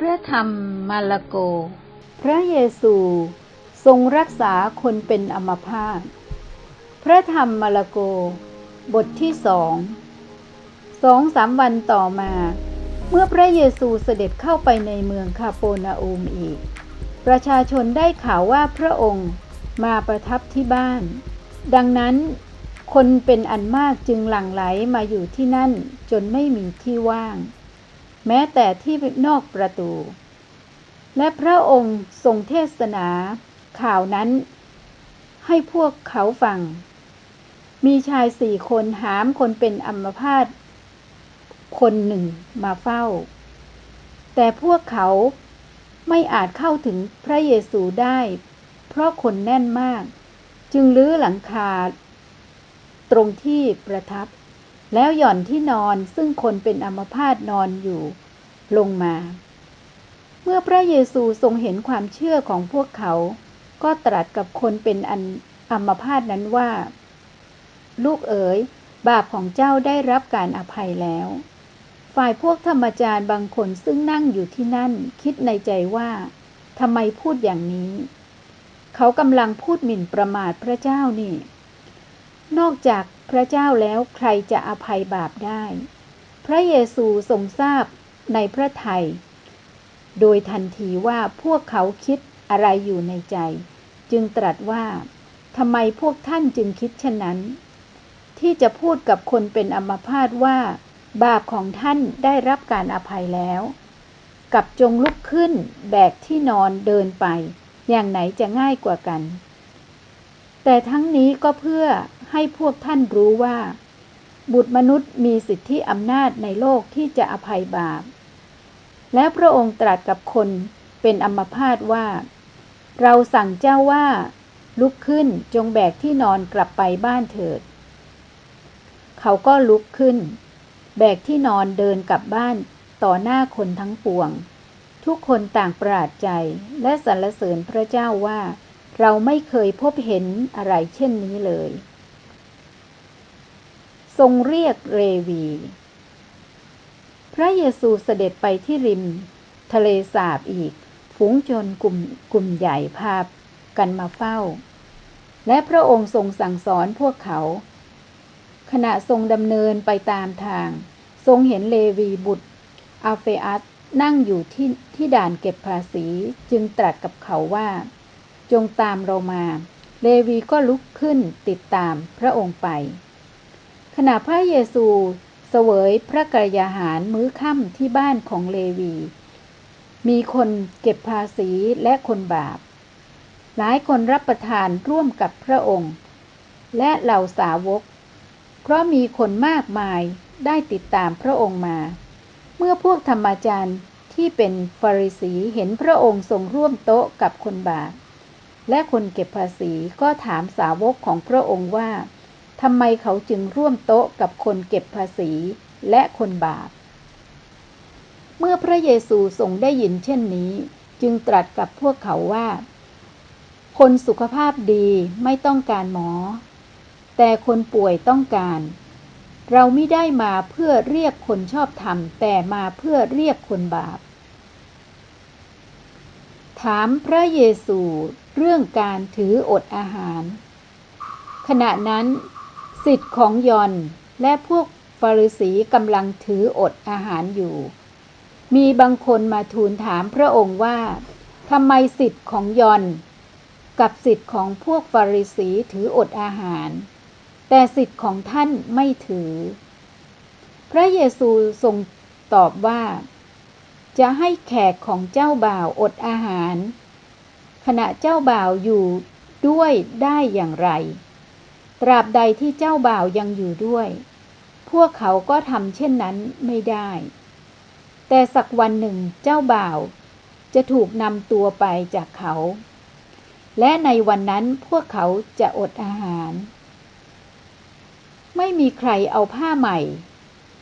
พระธรรมมาระโก พระเยซูทรงรักษาคนเป็นอัมพาตพระธรรมมาระโก บทที่สองสองสามวันต่อมา เมื่อพระเยซูเสด็จเข้าไปในเมืองคาโปนาอูมอีก ประชาชนได้ข่าวว่าพระองค์มาประทับที่บ้าน ดังนั้นคนเป็นอันมากจึงหลั่งไหลมาอยู่ที่นั่นจนไม่มีที่ว่าง แม้แต่ที่นอกประตู และพระองค์ทรงเทศนาข่าวนั้น ให้พวกเขาฟัง มีชายสี่คนหามคนเป็นอัมพาตคนหนึ่งมาเฝ้า แต่พวกเขาไม่อาจเข้าถึงพระเยซูได้ เพราะคนแน่นมาก จึงลื้อหลังคา ตรงที่ประทับ แล้วหย่อนที่นอนซึ่งคนเป็นอัมพาตนอนอยู่ลงมา เมื่อพระเยซูทรงเห็นความเชื่อของพวกเขา ก็ตรัสกับคนเป็นอันอัมพาตนั้นว่า ลูกเอ๋ย บาปของเจ้าได้รับการอภัยแล้ว ฝ่ายพวกธรรมจารย์บางคนซึ่งนั่งอยู่ที่นั่น คิดในใจว่าทำไมพูดอย่างนี้ เขากำลังพูดหมิ่นประมาทพระเจ้านี่ นอกจากพระเจ้าแล้วใครจะอภัยบาปได้ พระเยซูทรงทราบในพระทัยโดยทันทีว่าพวกเขาคิดอะไรอยู่ในใจ จึงตรัสว่าทำไมพวกท่านจึงคิดเช่นนั้น ที่จะพูดกับคนเป็นอัมพาตว่า บาปของท่านได้รับการอภัยแล้ว กับจงลุกขึ้นแบกที่นอนเดินไป อย่างไหนจะง่ายกว่ากัน แต่ทั้งนี้ก็เพื่อ ให้พวกท่านรู้ว่า บุตรมนุษย์มีสิทธิอำนาจในโลกที่จะอภัยบาป แล้วพระองค์ตรัสกับคนเป็นอัมพาตว่า เราสั่งเจ้าว่า ลุกขึ้นจงแบกที่นอนกลับไปบ้านเถิด เขาก็ลุกขึ้น แบกที่นอนเดินกลับบ้านต่อหน้าคนทั้งปวง ทุกคนต่างประหลาดใจและสรรเสริญพระเจ้าว่า เราไม่เคยพบเห็นอะไรเช่นนี้เลย ทรงเรียกเรวี พระเยซูเสด็จไปที่ริม ทะเลสาบอีก ฝูงชนกลุ่มกลุ่มใหญ่พากันมาเฝ้า และพระองค์ทรงสั่งสอนพวกเขา ขณะทรงดำเนินไปตามทาง ทรงเห็นเลวีบุตรอาเฟอัสนั่งอยู่ที่ที่ด่านเก็บภาษีจึงตรัสกับเขาว่า จงตามเรามา เลวีก็ลุกขึ้นติดตามพระองค์ไป ขณะพระเยซูเสวยพระกรยาหารมื้อค่ำที่บ้านของเลวี มีคนเก็บภาษีและคนบาป หลายคนรับประทานร่วมกับพระองค์ และเหล่าสาวก เพราะมีคนมากมายได้ติดตามพระองค์มา เมื่อพวกธรรมจารย์ที่เป็นฟาริสีเห็นพระองค์ทรงร่วมโต๊ะกับคนบาปและคนเก็บภาษีก็ถามสาวกของพระองค์ว่า ทำไมเขาจึงร่วมโต๊ะกับคนเก็บภาษีและคนบาป เมื่อพระเยซูทรงได้ยินเช่นนี้ จึงตรัสกับพวกเขาว่า คนสุขภาพดีไม่ต้องการหมอ แต่คนป่วยต้องการ เราไม่ได้มาเพื่อเรียกคนชอบธรรม แต่มาเพื่อเรียกคนบาป ถามพระเยซูเรื่องการถืออดอาหารขณะนั้น สิทธิ์ของยอนและพวกฟาริสีกำลังถืออดอาหารอยู่ มีบางคนมาทูลถามพระองค์ว่าทำไมสิทธิ์ของยอนกับสิทธิ์ของพวกฟาริสีถืออดอาหาร แต่สิทธิ์ของท่านไม่ถือ พระเยซูทรงตอบว่า จะให้แขกของเจ้าบ่าวอดอาหาร ขณะเจ้าบ่าวอยู่ด้วยได้อย่างไร ราบใดที่เจ้าบ่าวยังอยู่ด้วย พวกเขาก็ทำเช่นนั้นไม่ได้ แต่สักวันหนึ่งเจ้าบ่าว จะถูกนำตัวไปจากเขา และในวันนั้นพวกเขาจะอดอาหาร ไม่มีใครเอาผ้าใหม่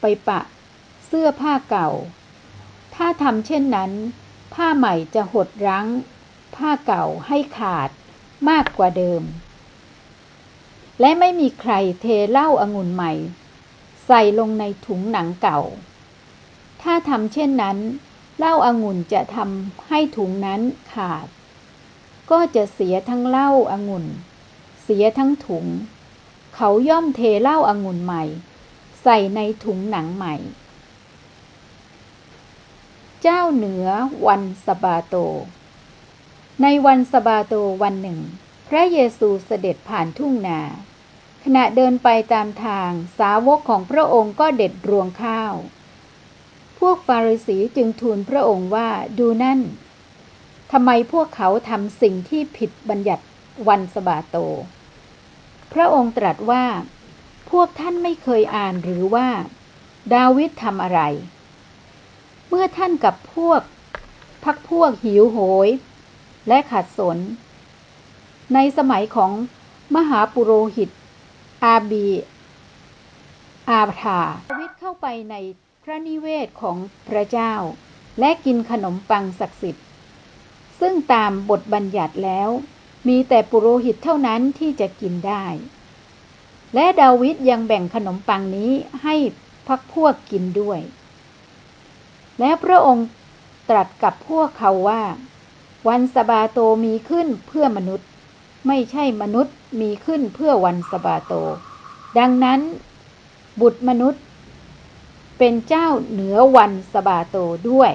ไปปะ เสื้อผ้าเก่า ถ้าทำเช่นนั้น ผ้าใหม่จะหดรั้ง ผ้าเก่าให้ขาดมากกว่าเดิม และไม่มีใครเทเหล้าอางุ่นใหม่ ใส่ลงในถุงหนังเก่า ถ้าทำเช่นนั้นเหล้าอางุ่นจะทำให้ถุงนั้นขาด ก็จะเสียทั้งเหล้าอางุ่น เสียทั้งถุง เขาย่อมเทเหล้าอางุ่นใหม่ ใส่ในถุงหนังใหม่ เจ้าเหนือวันสบาโต ในวันสบาโตวันหนึ่ง ระเยซูเสด็จผ่านทุ่งนา ขณะเดินไปตามทางสาวกของพระองค์ก็เด็ดรวงข้าว พวกฟาริสีจึงทูลพระองค์ว่าดูนั่นทำไมพวกเขาทำสิ่งที่ผิดบัญญัติวันสบาโต พระองค์ตรัสว่า พวกท่านไม่เคยอ่านหรือว่า ดาวิดทำอะไร เมื่อท่านกับพวก พักพวกหิวโหย และขัดสน ในสมัยของมหาปุโรหิต อาบี อาธาดาวิดเข้าไปในพระนิเวศของพระเจ้า และกินขนมปังศักดิ์สิทธิ์ ซึ่งตามบทบัญญัติแล้ว มีแต่ปุโรหิตเท่านั้นที่จะกินได้ และดาวิดยังแบ่งขนมปังนี้ให้พักพวกกินด้วย และพระองค์ตรัสกับพวกเขาว่า วันสบาโตมีขึ้นเพื่อมนุษย์ ไม่ใช่มนุษย์มีขึ้นเพื่อวันสบาโต ดังนั้น บุตรมนุษย์ เป็นเจ้าเหนือวันสบาโตด้วย